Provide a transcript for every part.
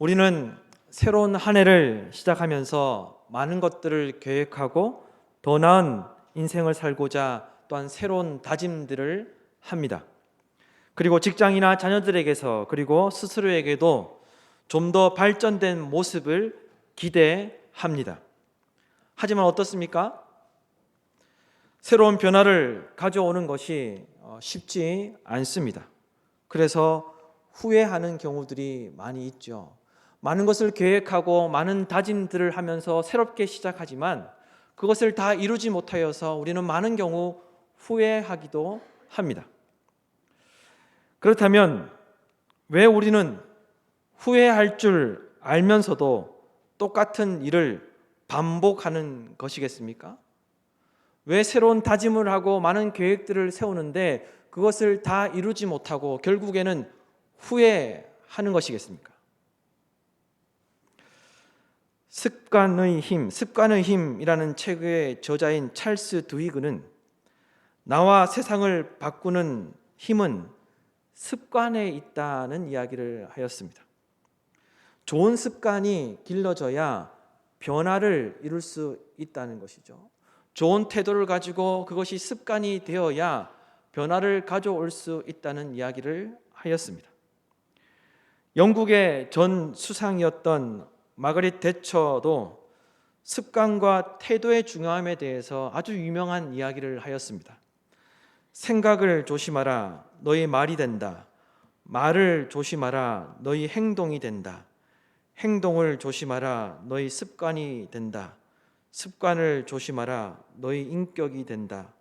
우리는 새로운 한 해를 시작하면서 많은 것들을 계획하고 더 나은 인생을 살고자 또한 새로운 다짐들을 합니다. 그리고 직장이나 자녀들에게서 그리고 스스로에게도 좀 더 발전된 모습을 기대합니다. 하지만 어떻습니까? 새로운 변화를 가져오는 것이 어, 쉽지 않습니다. 그래서 후회하는 경우들이 많이 있죠. 많은 것을 계획하고 많은 다짐들을 하면서 새롭게 시작하지만 그것을 다 이루지 못하여서 우리는 많은 경우 후회하기도 합니다. 그렇다면 왜 우리는 후회할 줄 알면서도 똑같은 일을 반복하는 것이겠습니까? 왜 새로운 다짐을 하고 많은 계획들을 세우는데 그것을 다 이루지 못하고 결국에는 후회하는 것이겠습니까? 습관의 힘, 습관의 힘이라는 책의 저자인 찰스 드위그는 나와 세상을 바꾸는 힘은 습관에 있다는 이야기를 하였습니다. 좋은 습관이 길러져야 변화를 이룰 수 있다는 것이죠. 좋은 태도를 가지고 그것이 습관이 되어야 변화를 가져올 수 있다는 이야기를 하였습니다. 영국의 전 수상이었던 마거릿 대처도 습관과 태도의 중요함에 대해서 아주 유명한 이야기를 하였습니다. 생각을 조심하라, 너희 말이 된다. 말을 조심하라, 너희 행동이 된다. 행동을 조심하라, 너희 습관이 된다. 습관을 조심하라, 너희 인격이 된다.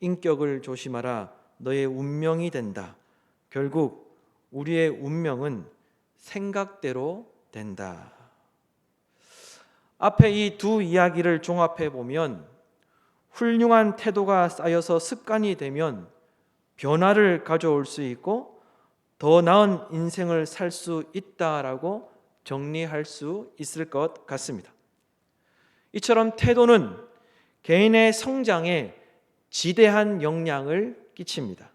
인격을 조심하라, 너의 운명이 된다. 결국 우리의 운명은 생각대로 된다. 앞에 이 두 이야기를 종합해 보면 훌륭한 태도가 쌓여서 습관이 되면 변화를 가져올 수 있고 더 나은 인생을 살 수 있다라고 정리할 수 있을 것 같습니다. 이처럼 태도는 개인의 성장에 지대한 영향을 끼칩니다.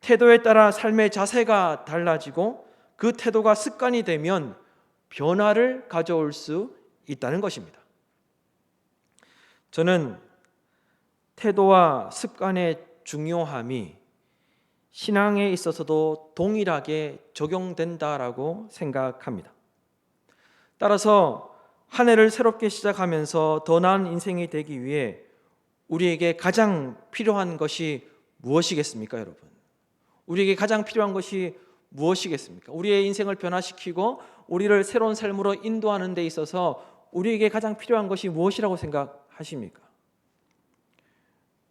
태도에 따라 삶의 자세가 달라지고 그 태도가 습관이 되면 변화를 가져올 수 있다는 것입니다. 저는 태도와 습관의 중요함이 신앙에 있어서도 동일하게 적용된다라고 생각합니다. 따라서 한 해를 새롭게 시작하면서 더 나은 인생이 되기 위해 우리에게 가장 필요한 것이 무엇이겠습니까, 여러분? 우리에게 가장 필요한 것이 무엇이겠습니까? 우리의 인생을 변화시키고 우리를 새로운 삶으로 인도하는 데 있어서 우리에게 가장 필요한 것이 무엇이라고 생각하십니까?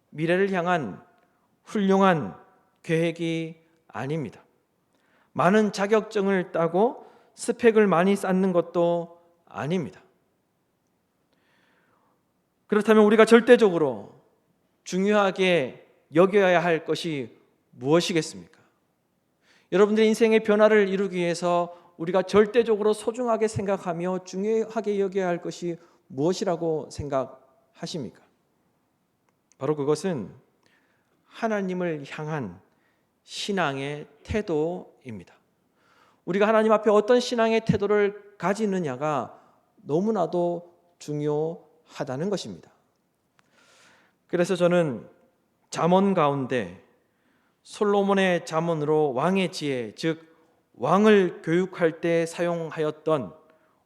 미래를 향한 훌륭한 계획이 아닙니다. 많은 자격증을 따고 스펙을 많이 쌓는 것도 아닙니다. 그렇다면 우리가 절대적으로 중요하게 여겨야 할 것이 무엇이겠습니까? 여러분들의 인생의 변화를 이루기 위해서 우리가 절대적으로 소중하게 생각하며 중요하게 여겨야 할 것이 무엇이라고 생각하십니까? 바로 그것은 하나님을 향한 신앙의 태도입니다. 우리가 하나님 앞에 어떤 신앙의 태도를 가지느냐가 너무나도 중요하다는 것입니다. 그래서 저는 잠언 가운데 솔로몬의 잠언으로 왕의 지혜, 즉 왕을 교육할 때 사용하였던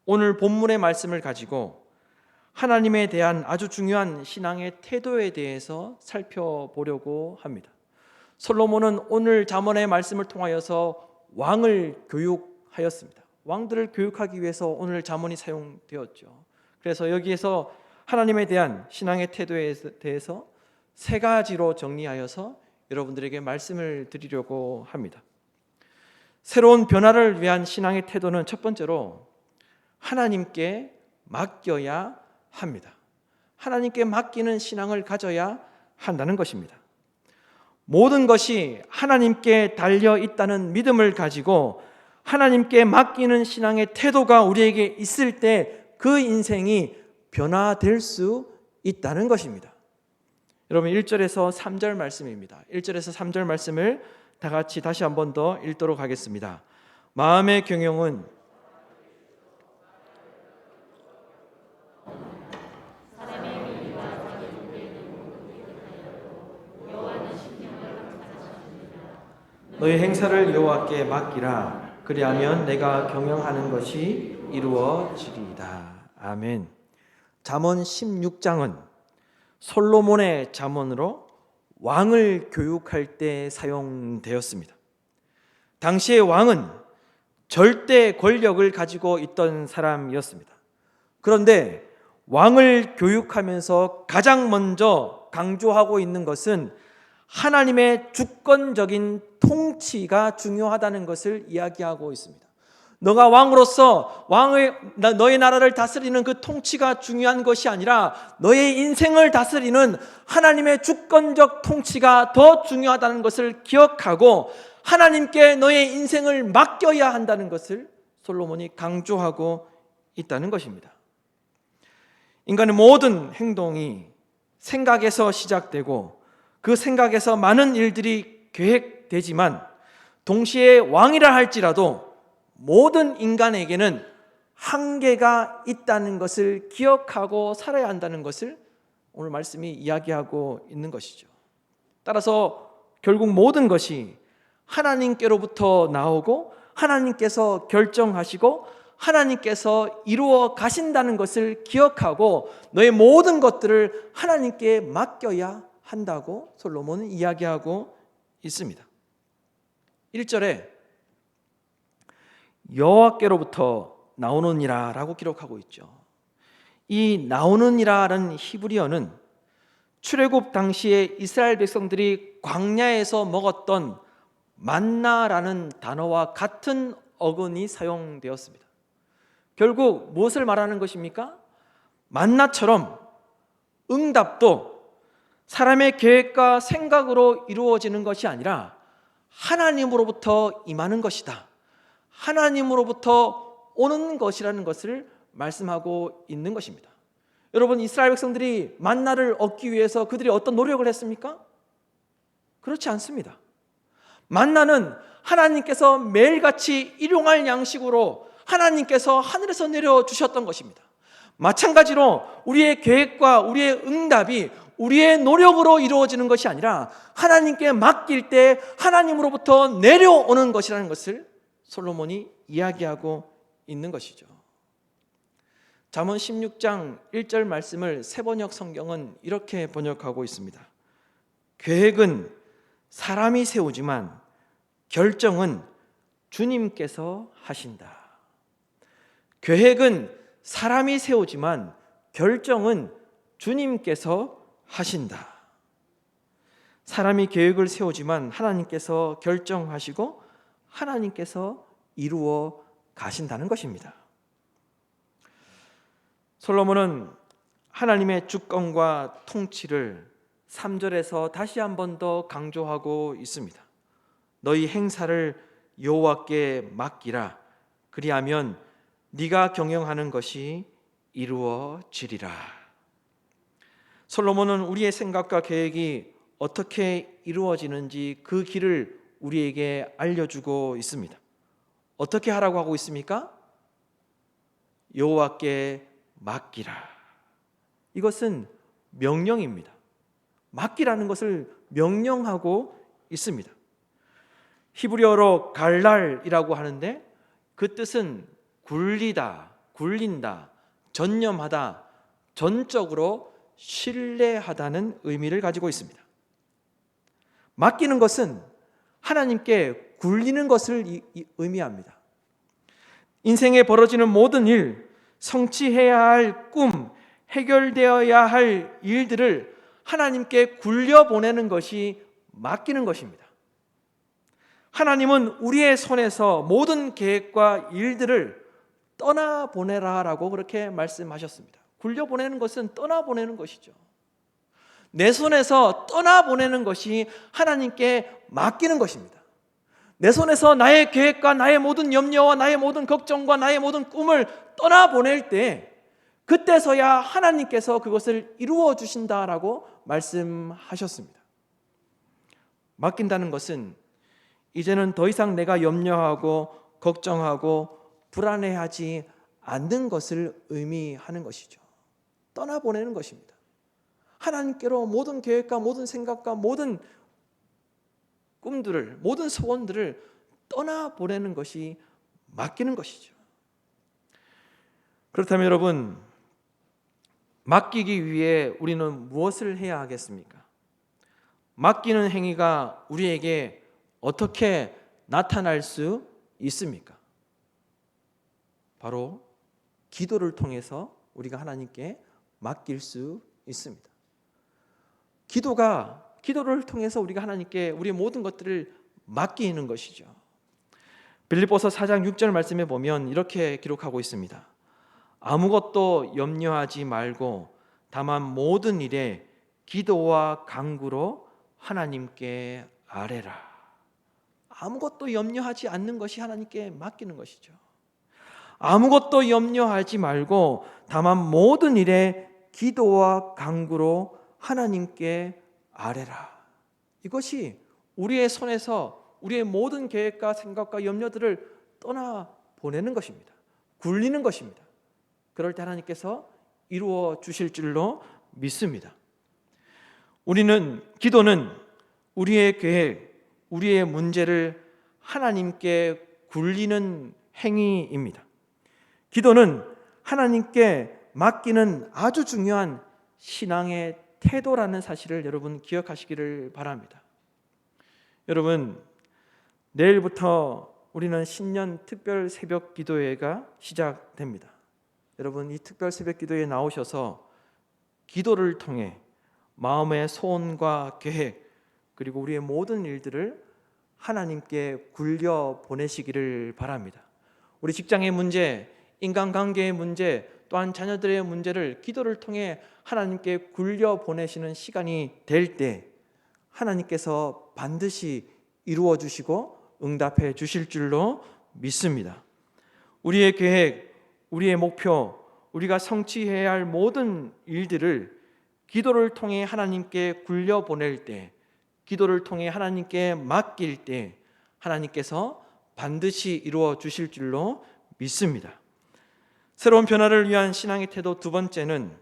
오늘 본문의 말씀을 가지고 하나님에 대한 아주 중요한 신앙의 태도에 대해서 살펴보려고 합니다. 솔로몬은 오늘 잠언의 말씀을 통하여서 왕을 교육하였습니다. 왕들을 교육하기 위해서 오늘 잠언이 사용되었죠. 그래서 여기에서 하나님에 대한 신앙의 태도에 대해서 세 가지로 정리하여서 여러분들에게 말씀을 드리려고 합니다. 새로운 변화를 위한 신앙의 태도는 첫 번째로 하나님께 맡겨야 합니다. 하나님께 맡기는 신앙을 가져야 한다는 것입니다. 모든 것이 하나님께 달려 있다는 믿음을 가지고 하나님께 맡기는 신앙의 태도가 우리에게 있을 때 그 인생이 변화될 수 있다는 것입니다. 여러분 1절에서 3절 말씀입니다. 1절에서 3절 말씀을 다 같이 다시 한 번 더 읽도록 하겠습니다. 마음의 경영은 너희 행사를 여호와께 맡기라. 그리하면 내가 경영하는 것이 이루어지리이다. 아멘. 잠언 16장은 솔로몬의 잠언으로 왕을 교육할 때 사용되었습니다. 당시의 왕은 절대 권력을 가지고 있던 사람이었습니다. 그런데 왕을 교육하면서 가장 먼저 강조하고 있는 것은 하나님의 주권적인 통치가 중요하다는 것을 이야기하고 있습니다. 너가 왕으로서 왕의 너의 나라를 다스리는 그 통치가 중요한 것이 아니라 너의 인생을 다스리는 하나님의 주권적 통치가 더 중요하다는 것을 기억하고 하나님께 너의 인생을 맡겨야 한다는 것을 솔로몬이 강조하고 있다는 것입니다. 인간의 모든 행동이 생각에서 시작되고 그 생각에서 많은 일들이 계획되지만 동시에 왕이라 할지라도 모든 인간에게는 한계가 있다는 것을 기억하고 살아야 한다는 것을 오늘 말씀이 이야기하고 있는 것이죠. 따라서 결국 모든 것이 하나님께로부터 나오고 하나님께서 결정하시고 하나님께서 이루어 가신다는 것을 기억하고 너의 모든 것들을 하나님께 맡겨야 한다고 솔로몬은 이야기하고 있습니다. 1절에 여호와께로부터 나오느니라라고 기록하고 있죠. 이 나오느니라라는 히브리어는 출애굽 당시에 이스라엘 백성들이 광야에서 먹었던 만나라는 단어와 같은 어근이 사용되었습니다. 결국 무엇을 말하는 것입니까? 만나처럼 응답도 사람의 계획과 생각으로 이루어지는 것이 아니라 하나님으로부터 임하는 것이다. 하나님으로부터 오는 것이라는 것을 말씀하고 있는 것입니다. 여러분 이스라엘 백성들이 만나를 얻기 위해서 그들이 어떤 노력을 했습니까? 그렇지 않습니다. 만나는 하나님께서 매일같이 일용할 양식으로 하나님께서 하늘에서 내려 주셨던 것입니다. 마찬가지로 우리의 계획과 우리의 응답이 우리의 노력으로 이루어지는 것이 아니라 하나님께 맡길 때 하나님으로부터 내려오는 것이라는 것을 솔로몬이 이야기하고 있는 것이죠. 잠언 16장 1절 말씀을 세번역 성경은 이렇게 번역하고 있습니다. 계획은 사람이 세우지만 결정은 주님께서 하신다. 계획은 사람이 세우지만 결정은 주님께서 하신다. 사람이 계획을 세우지만 하나님께서 결정하시고 하나님께서 이루어 가신다는 것입니다. 솔로몬은 하나님의 주권과 통치를 3절에서 다시 한 번 더 강조하고 있습니다. 너희 행사를 여호와께 맡기라. 그리하면 네가 경영하는 것이 이루어지리라. 솔로몬은 우리의 생각과 계획이 어떻게 이루어지는지 그 길을 우리에게 알려주고 있습니다. 어떻게 하라고 하고 있습니까? 여호와께 맡기라. 이것은 명령입니다. 맡기라는 것을 명령하고 있습니다. 히브리어로 갈랄이라고 하는데 그 뜻은 굴리다, 굴린다, 전념하다, 전적으로 신뢰하다는 의미를 가지고 있습니다. 맡기는 것은 하나님께 굴리는 것을 의미합니다. 인생에 벌어지는 모든 일, 성취해야 할 꿈, 해결되어야 할 일들을 하나님께 굴려 보내는 것이 맡기는 것입니다. 하나님은 우리의 손에서 모든 계획과 일들을 떠나 보내라 라고 그렇게 말씀하셨습니다. 굴려 보내는 것은 떠나 보내는 것이죠. 내 손에서 떠나 보내는 것이 하나님께 맡기는 것입니다. 내 손에서 나의 계획과 나의 모든 염려와 나의 모든 걱정과 나의 모든 꿈을 떠나 보낼 때 그때서야 하나님께서 그것을 이루어 주신다라고 말씀하셨습니다. 맡긴다는 것은 이제는 더 이상 내가 염려하고 걱정하고 불안해하지 않는 것을 의미하는 것이죠. 떠나보내는 것입니다. 하나님께로 모든 계획과 모든 생각과 모든 꿈들을 모든 소원들을 떠나 보내는 것이 맡기는 것이죠. 그렇다면 여러분 맡기기 위해 우리는 무엇을 해야 하겠습니까? 맡기는 행위가 우리에게 어떻게 나타날 수 있습니까? 바로 기도를 통해서 우리가 하나님께 맡길 수 있습니다. 기도가 기도를 통해서 우리가 하나님께 우리의 모든 것들을 맡기는 것이죠. 빌립보서 4장 6절 말씀에 보면 이렇게 기록하고 있습니다. 아무것도 염려하지 말고 다만 모든 일에 기도와 간구로 하나님께 아뢰라. 아무것도 염려하지 않는 것이 하나님께 맡기는 것이죠. 아무것도 염려하지 말고 다만 모든 일에 기도와 간구로 하나님께 아뢰라. 이것이 우리의 손에서 우리의 모든 계획과 생각과 염려들을 떠나 보내는 것입니다. 굴리는 것입니다. 그럴 때 하나님께서 이루어 주실 줄로 믿습니다. 우리는 기도는 우리의 계획, 우리의 문제를 하나님께 굴리는 행위입니다. 기도는 하나님께 맡기는 아주 중요한 신앙의 태도라는 사실을 여러분 기억하시기를 바랍니다. 여러분, 내일부터 우리는 신년 특별 새벽 기도회가 시작됩니다. 여러분, 이 특별 새벽 기도에 나오셔서 기도를 통해 마음의 소원과 계획 그리고 우리의 모든 일들을 하나님께 굴려 보내시기를 바랍니다. 우리 직장의 문제, 인간관계의 문제, 또한 자녀들의 문제를 기도를 통해 하나님께 굴려 보내시는 시간이 될 때 하나님께서 반드시 이루어 주시고 응답해 주실 줄로 믿습니다. 우리의 계획, 우리의 목표, 우리가 성취해야 할 모든 일들을 기도를 통해 하나님께 굴려 보낼 때, 기도를 통해 하나님께 맡길 때 하나님께서 반드시 이루어 주실 줄로 믿습니다. 새로운 변화를 위한 신앙의 태도 두 번째는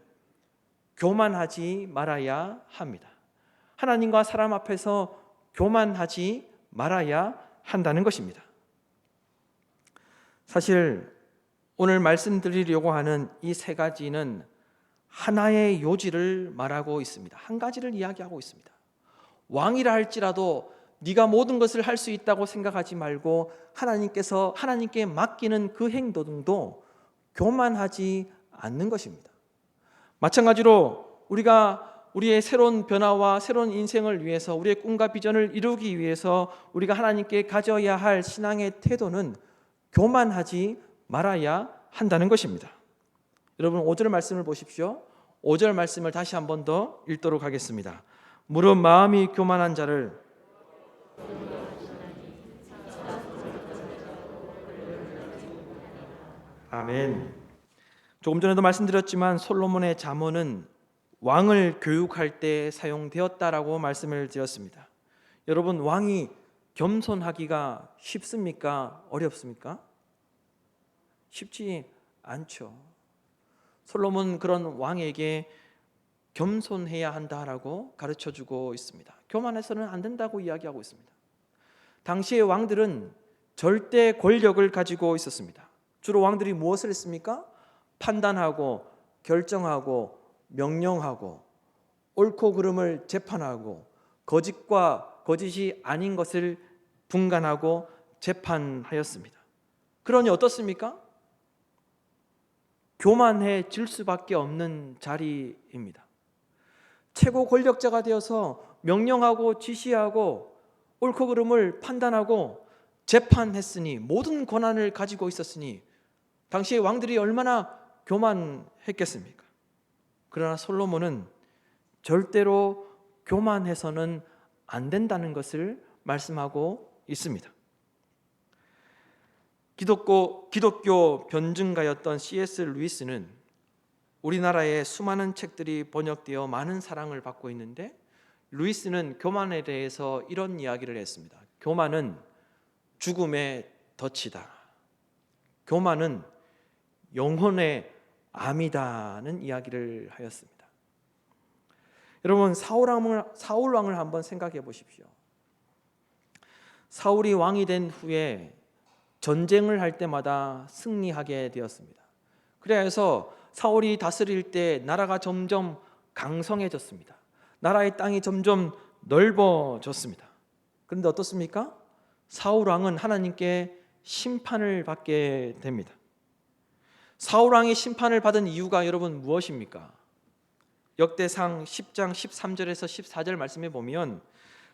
교만하지 말아야 합니다. 하나님과 사람 앞에서 교만하지 말아야 한다는 것입니다. 사실 오늘 말씀드리려고 하는 이 세 가지는 하나의 요지를 말하고 있습니다. 한 가지를 이야기하고 있습니다. 왕이라 할지라도 네가 모든 것을 할 수 있다고 생각하지 말고 하나님께서 하나님께 맡기는 그 행동도 교만하지 않는 것입니다. 마찬가지로 우리가 우리의 새로운 변화와 새로운 인생을 위해서 우리의 꿈과 비전을 이루기 위해서 우리가 하나님께 가져야 할 신앙의 태도는 교만하지 말아야 한다는 것입니다. 여러분 5절 말씀을 보십시오. 5절 말씀을 다시 한 번 더 읽도록 하겠습니다. 무릇 마음이 교만한 자를 아멘. 조금 전에도 말씀드렸지만 솔로몬의 잠언은 왕을 교육할 때 사용되었다라고 말씀을 드렸습니다. 여러분 왕이 겸손하기가 쉽습니까? 어렵습니까? 쉽지 않죠. 솔로몬 그런 왕에게 겸손해야 한다라고 가르쳐 주고 있습니다. 교만해서는 안 된다고 이야기하고 있습니다. 당시의 왕들은 절대 권력을 가지고 있었습니다. 주로 왕들이 무엇을 했습니까? 판단하고 결정하고 명령하고 옳고 그름을 재판하고 거짓과 거짓이 아닌 것을 분간하고 재판하였습니다. 그러니 어떻습니까? 교만해질 수밖에 없는 자리입니다. 최고 권력자가 되어서 명령하고 지시하고 옳고 그름을 판단하고 재판했으니 모든 권한을 가지고 있었으니 당시의 왕들이 얼마나 교만했겠습니까? 그러나 솔로몬은 절대로 교만해서는 안 된다는 것을 말씀하고 있습니다. 기독교, 기독교 변증가였던 C.S. 루이스는 우리나라에 수많은 책들이 번역되어 많은 사랑을 받고 있는데 루이스는 교만에 대해서 이런 이야기를 했습니다. 교만은 죽음의 덫이다. 교만은 영혼의 암이다는 이야기를 하였습니다. 여러분 사울 왕을 사울 왕을 한번 생각해 보십시오. 사울이 왕이 된 후에 전쟁을 할 때마다 승리하게 되었습니다. 그래서 사울이 다스릴 때 나라가 점점 강성해졌습니다. 나라의 땅이 점점 넓어졌습니다. 그런데 어떻습니까? 사울 왕은 하나님께 심판을 받게 됩니다. 사울 왕이 심판을 받은 이유가 여러분 무엇입니까? 역대상 10장 13절에서 14절 말씀에 보면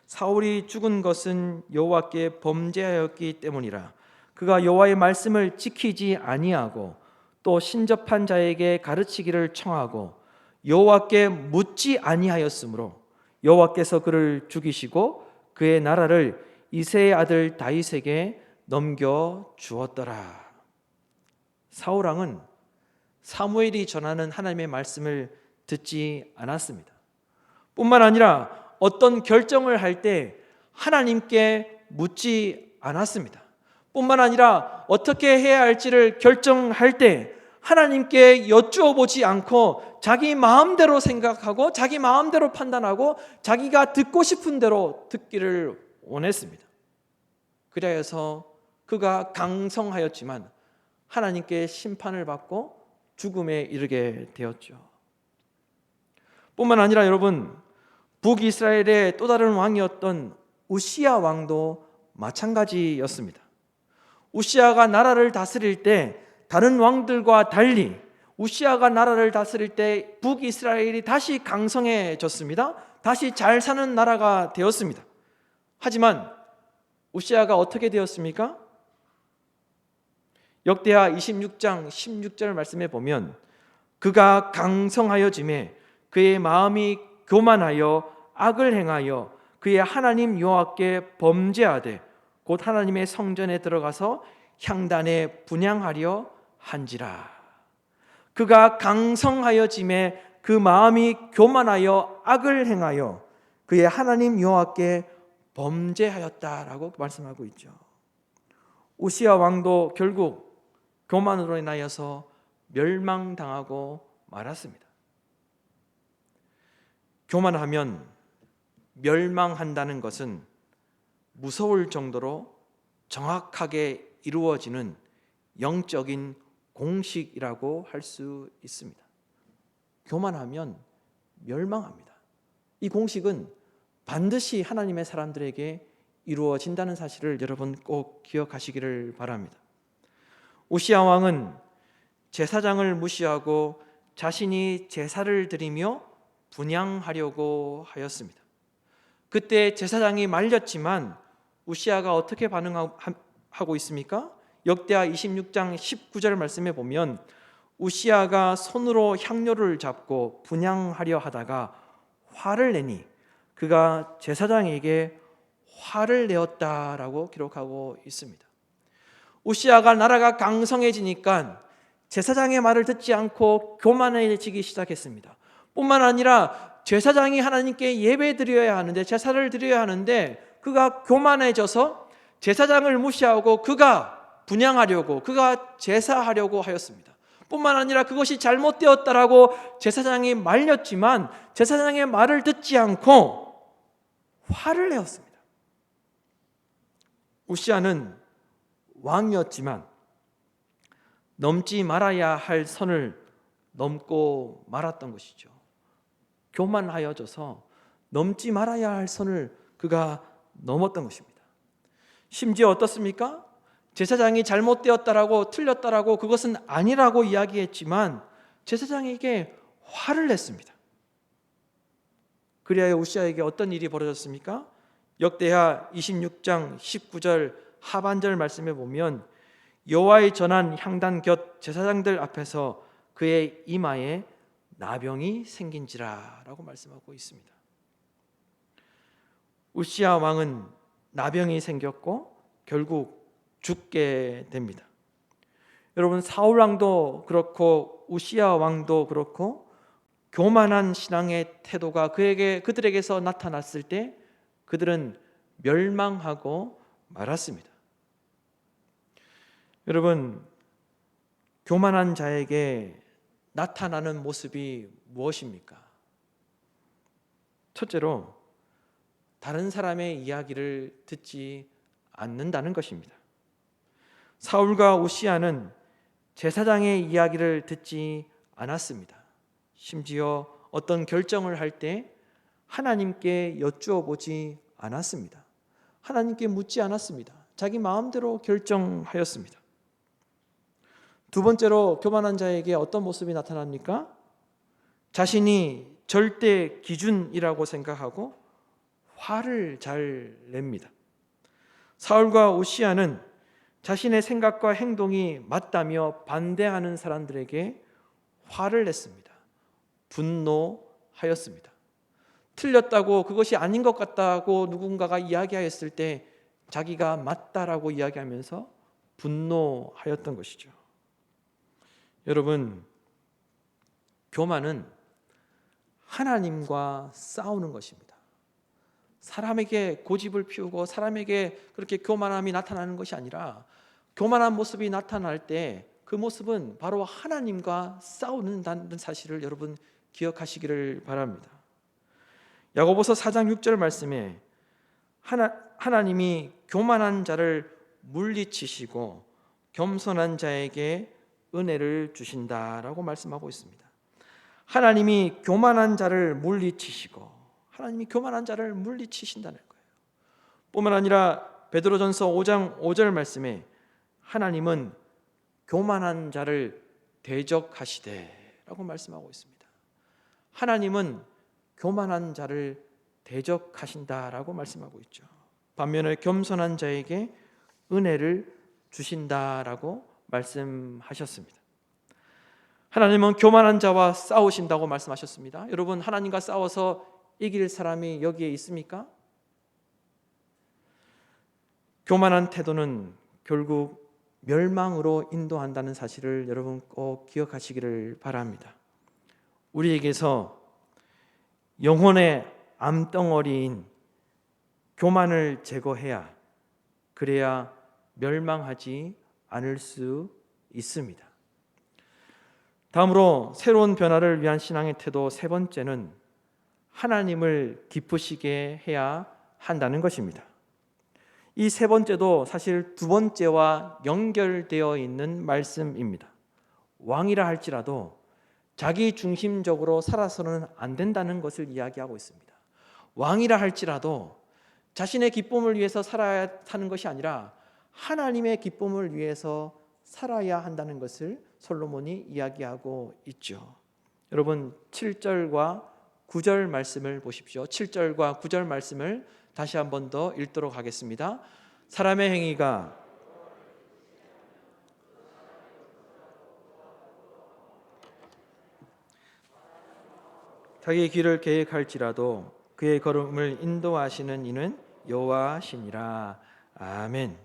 사울이 죽은 것은 여호와께 범죄하였기 때문이라 그가 여호와의 말씀을 지키지 아니하고 또 신접한 자에게 가르치기를 청하고 여호와께 묻지 아니하였으므로 여호와께서 그를 죽이시고 그의 나라를 이세의 아들 다윗에게 넘겨 주었더라. 사울 왕은 사무엘이 전하는 하나님의 말씀을 듣지 않았습니다. 뿐만 아니라 어떤 결정을 할 때 하나님께 묻지 않았습니다. 뿐만 아니라 어떻게 해야 할지를 결정할 때 하나님께 여쭈어 보지 않고 자기 마음대로 생각하고 자기 마음대로 판단하고 자기가 듣고 싶은 대로 듣기를 원했습니다. 그래서 그가 강성하였지만 하나님께 심판을 받고 죽음에 이르게 되었죠. 뿐만 아니라 여러분 북이스라엘의 또 다른 왕이었던 우시아 왕도 마찬가지였습니다. 우시아가 나라를 다스릴 때 다른 왕들과 달리 우시아가 나라를 다스릴 때 북이스라엘이 다시 강성해졌습니다. 다시 잘 사는 나라가 되었습니다. 하지만 우시아가 어떻게 되었습니까? 역대하 26장 16절 말씀에 보면 그가 강성하여 짐에 그의 마음이 교만하여 악을 행하여 그의 하나님 여호와께 범죄하되 곧 하나님의 성전에 들어가서 향단에 분양하려 한지라 그가 강성하여 짐에 그 마음이 교만하여 악을 행하여 그의 하나님 여호와께 범죄하였다라고 말씀하고 있죠. 우시아 왕도 결국 교만으로 인하여서 멸망당하고 말았습니다. 교만하면 멸망한다는 것은 무서울 정도로 정확하게 이루어지는 영적인 공식이라고 할 수 있습니다. 교만하면 멸망합니다. 이 공식은 반드시 하나님의 사람들에게 이루어진다는 사실을 여러분 꼭 기억하시기를 바랍니다. 우시아 왕은 제사장을 무시하고 자신이 제사를 드리며 분양하려고 하였습니다. 그때 제사장이 말렸지만 우시아가 어떻게 반응하고 있습니까? 역대하 26장 19절 말씀에 보면 우시아가 손으로 향료를 잡고 분양하려 하다가 화를 내니 그가 제사장에게 화를 내었다라고 기록하고 있습니다. 우시아가 나라가 강성해지니까 제사장의 말을 듣지 않고 교만해지기 시작했습니다. 뿐만 아니라 제사장이 하나님께 예배 드려야 하는데 제사를 드려야 하는데 그가 교만해져서 제사장을 무시하고 그가 분양하려고 그가 제사하려고 하였습니다. 뿐만 아니라 그것이 잘못되었다라고 제사장이 말렸지만 제사장의 말을 듣지 않고 화를 내었습니다. 우시아는 왕이었지만 넘지 말아야 할 선을 넘고 말았던 것이죠. 교만하여져서 넘지 말아야 할 선을 그가 넘었던 것입니다. 심지어 어떻습니까? 제사장이 잘못되었다라고 틀렸다라고 그것은 아니라고 이야기했지만 제사장에게 화를 냈습니다. 그리하여 우시아에게 어떤 일이 벌어졌습니까? 역대하 26장 19절 하반절 말씀에 보면 여호와의 전한 향단 곁 제사장들 앞에서 그의 이마에 나병이 생긴지라라고 말씀하고 있습니다. 우시아 왕은 나병이 생겼고 결국 죽게 됩니다. 여러분 사울 왕도 그렇고 우시아 왕도 그렇고 교만한 신앙의 태도가 그에게 그들에게서 나타났을 때 그들은 멸망하고 말았습니다. 여러분 교만한 자에게 나타나는 모습이 무엇입니까? 첫째로 다른 사람의 이야기를 듣지 않는다는 것입니다. 사울과 우시아는 제사장의 이야기를 듣지 않았습니다. 심지어 어떤 결정을 할 때 하나님께 여쭈어 보지 않았습니다. 하나님께 묻지 않았습니다. 자기 마음대로 결정하였습니다. 두 번째로 교만한 자에게 어떤 모습이 나타납니까? 자신이 절대 기준이라고 생각하고 화를 잘 냅니다. 사울과 오시아는 자신의 생각과 행동이 맞다며 반대하는 사람들에게 화를 냈습니다. 분노하였습니다. 틀렸다고 그것이 아닌 것 같다고 누군가가 이야기하였을 때 자기가 맞다라고 이야기하면서 분노하였던 것이죠. 여러분, 교만은 하나님과 싸우는 것입니다. 사람에게 고집을 피우고 사람에게 그렇게 교만함이 나타나는 것이 아니라 교만한 모습이 나타날 때 그 모습은 바로 하나님과 싸우는다는 사실을 여러분 기억하시기를 바랍니다. 야고보서 4장 6절 말씀에 하나, 하나님이 교만한 자를 물리치시고 겸손한 자에게 은혜를 주신다라고 말씀하고 있습니다. 하나님이 교만한 자를 물리치시고 하나님이 교만한 자를 물리치신다는 거예요. 뿐만 아니라 베드로전서 5장 5절 말씀에 하나님은 교만한 자를 대적하시되라고 말씀하고 있습니다. 하나님은 교만한 자를 대적하신다라고 말씀하고 있죠. 반면에 겸손한 자에게 은혜를 주신다라고 말씀하셨습니다. 하나님은 교만한 자와 싸우신다고 말씀하셨습니다. 여러분 하나님과 싸워서 이길 사람이 여기에 있습니까? 교만한 태도는 결국 멸망으로 인도한다는 사실을 여러분 꼭 기억하시기를 바랍니다. 우리에게서 영혼의 암덩어리인 교만을 제거해야 그래야 멸망하지 않을 수 있습니다. 다음으로 새로운 변화를 위한 신앙의 태도 세 번째는 하나님을 기쁘시게 해야 한다는 것입니다. 이 세 번째도 사실 두 번째와 연결되어 있는 말씀입니다. 왕이라 할지라도 자기 중심적으로 살아서는 안 된다는 것을 이야기하고 있습니다. 왕이라 할지라도 자신의 기쁨을 위해서 살아야 하는 것이 아니라 하나님의 기쁨을 위해서 살아야 한다는 것을 솔로몬이 이야기하고 있죠. 여러분 7절과 9절 말씀을 보십시오. 7절과 9절 말씀을 다시 한 번 더 읽도록 하겠습니다. 사람의 행위가 자기의 길을 계획할지라도 그의 걸음을 인도하시는 이는 여호와시니라. 아멘.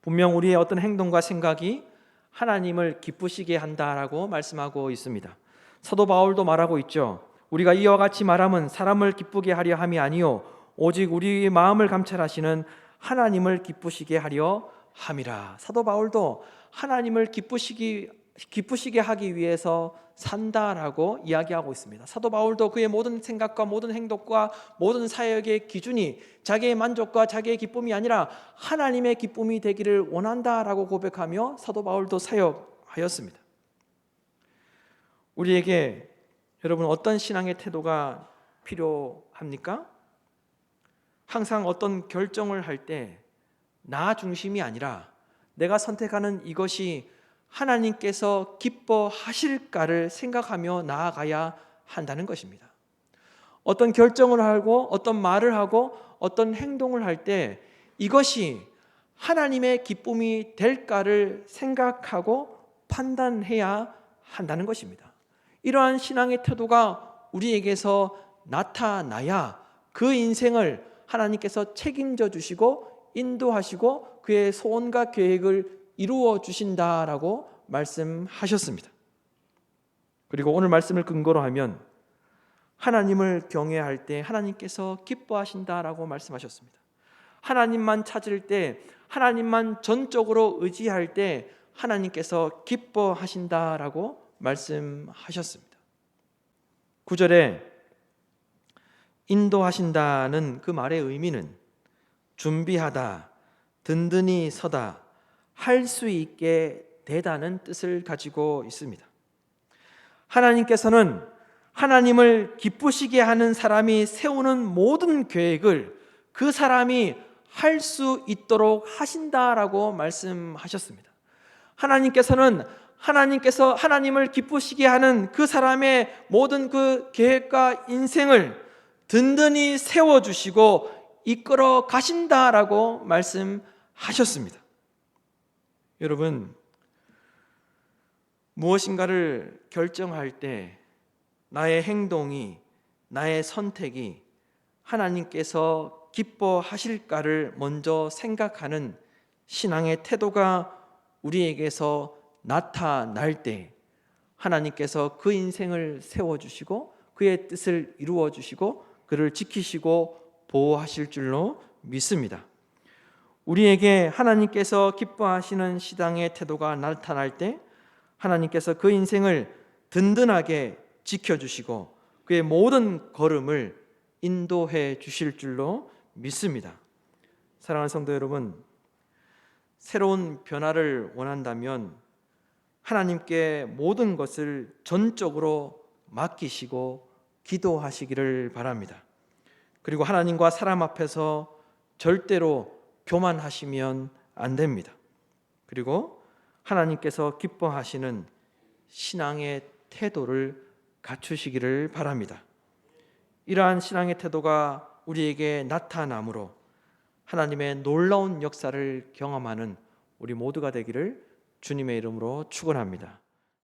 분명 우리의 어떤 행동과 생각이 하나님을 기쁘시게 한다라고 말씀하고 있습니다. 사도 바울도 말하고 있죠. 우리가 이와 같이 말함은 사람을 기쁘게 하려 함이 아니요 오직 우리의 마음을 감찰하시는 하나님을 기쁘시게 하려 함이라. 사도 바울도 하나님을 기쁘시기 기쁘시게 하기 위해서 산다라고 이야기하고 있습니다. 사도 바울도 그의 모든 생각과 모든 행동과 모든 사역의 기준이 자기의 만족과 자기의 기쁨이 아니라 하나님의 기쁨이 되기를 원한다라고 고백하며 사도 바울도 사역하였습니다. 우리에게 여러분 어떤 신앙의 태도가 필요합니까? 항상 어떤 결정을 할 때 나 중심이 아니라 내가 선택하는 이것이 하나님께서 기뻐하실까를 생각하며 나아가야 한다는 것입니다. 어떤 결정을 하고 어떤 말을 하고 어떤 행동을 할 때 이것이 하나님의 기쁨이 될까를 생각하고 판단해야 한다는 것입니다. 이러한 신앙의 태도가 우리에게서 나타나야 그 인생을 하나님께서 책임져 주시고 인도하시고 그의 소원과 계획을 이루어 주신다라고 말씀하셨습니다. 그리고 오늘 말씀을 근거로 하면 하나님을 경외할 때 하나님께서 기뻐하신다라고 말씀하셨습니다. 하나님만 찾을 때 하나님만 전적으로 의지할 때 하나님께서 기뻐하신다라고 말씀하셨습니다. 9절에 인도하신다는 그 말의 의미는 준비하다, 든든히 서다 할 수 있게 되다는 뜻을 가지고 있습니다. 하나님께서는 하나님을 기쁘시게 하는 사람이 세우는 모든 계획을 그 사람이 할 수 있도록 하신다라고 말씀하셨습니다. 하나님께서는 하나님께서 하나님을 기쁘시게 하는 그 사람의 모든 그 계획과 인생을 든든히 세워 주시고 이끌어 가신다라고 말씀하셨습니다. 여러분 무엇인가를 결정할 때 나의 행동이 나의 선택이 하나님께서 기뻐하실까를 먼저 생각하는 신앙의 태도가 우리에게서 나타날 때 하나님께서 그 인생을 세워 주시고 그의 뜻을 이루어 주시고 그를 지키시고 보호하실 줄로 믿습니다. 우리에게 하나님께서 기뻐하시는 신앙의 태도가 나타날 때 하나님께서 그 인생을 든든하게 지켜주시고 그의 모든 걸음을 인도해 주실 줄로 믿습니다. 사랑하는 성도 여러분, 새로운 변화를 원한다면 하나님께 모든 것을 전적으로 맡기시고 기도하시기를 바랍니다. 그리고 하나님과 사람 앞에서 절대로 교만하시면 안 됩니다. 그리고 하나님께서 기뻐하시는 신앙의 태도를 갖추시기를 바랍니다. 이러한 신앙의 태도가 우리에게 나타나므로 하나님의 놀라운 역사를 경험하는 우리 모두가 되기를 주님의 이름으로 축원합니다.